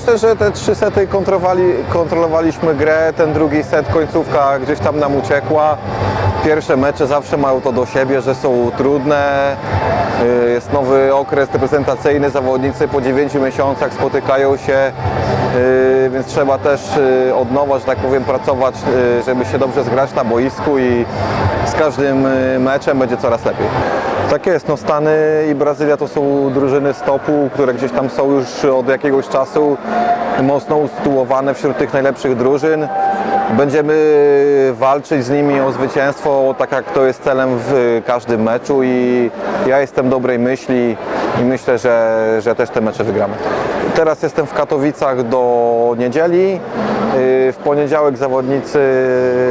myślę, że te trzy sety kontrolowali, kontrolowaliśmy grę, ten drugi set, końcówka gdzieś tam nam uciekła. Pierwsze mecze zawsze mają to do siebie, że są trudne. Y, Jest nowy okres reprezentacyjny, zawodnicy po 9 miesiącach spotykają się, y, więc trzeba też y, od nowa, że tak powiem, pracować, żeby się dobrze zgrać na boisku i z każdym meczem będzie coraz lepiej. Tak jest, no Stany i Brazylia to są drużyny stopu, które gdzieś tam są już od jakiegoś czasu mocno usytuowane wśród tych najlepszych drużyn. Będziemy walczyć z nimi o zwycięstwo, tak jak to jest celem w każdym meczu i ja jestem dobrej myśli i myślę, że, że też te mecze wygramy. Teraz jestem w Katowicach do niedzieli. Yy, W poniedziałek zawodnicy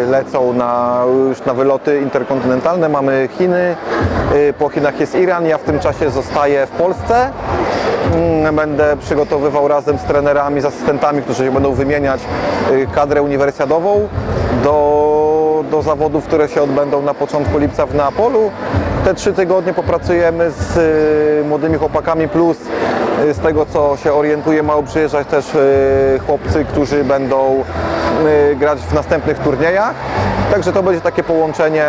lecą na, już na wyloty interkontynentalne. Mamy Chiny, yy, po Chinach jest Iran. Ja w tym czasie zostaję w Polsce. Mm, Będę przygotowywał razem z trenerami, z asystentami, którzy się będą wymieniać yy, kadrę uniwersjadową do, do zawodów, które się odbędą na początku lipca w Neapolu. Te trzy tygodnie popracujemy z y, młodymi chłopakami plus y, z tego co się orientuję mają przyjeżdżać też y, chłopcy, którzy będą y, grać w następnych turniejach. Także to będzie takie połączenie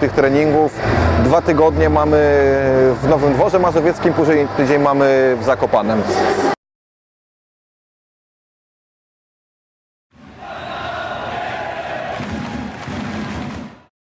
tych treningów. Dwa tygodnie mamy w Nowym Dworze Mazowieckim, później tydzień mamy w Zakopanem.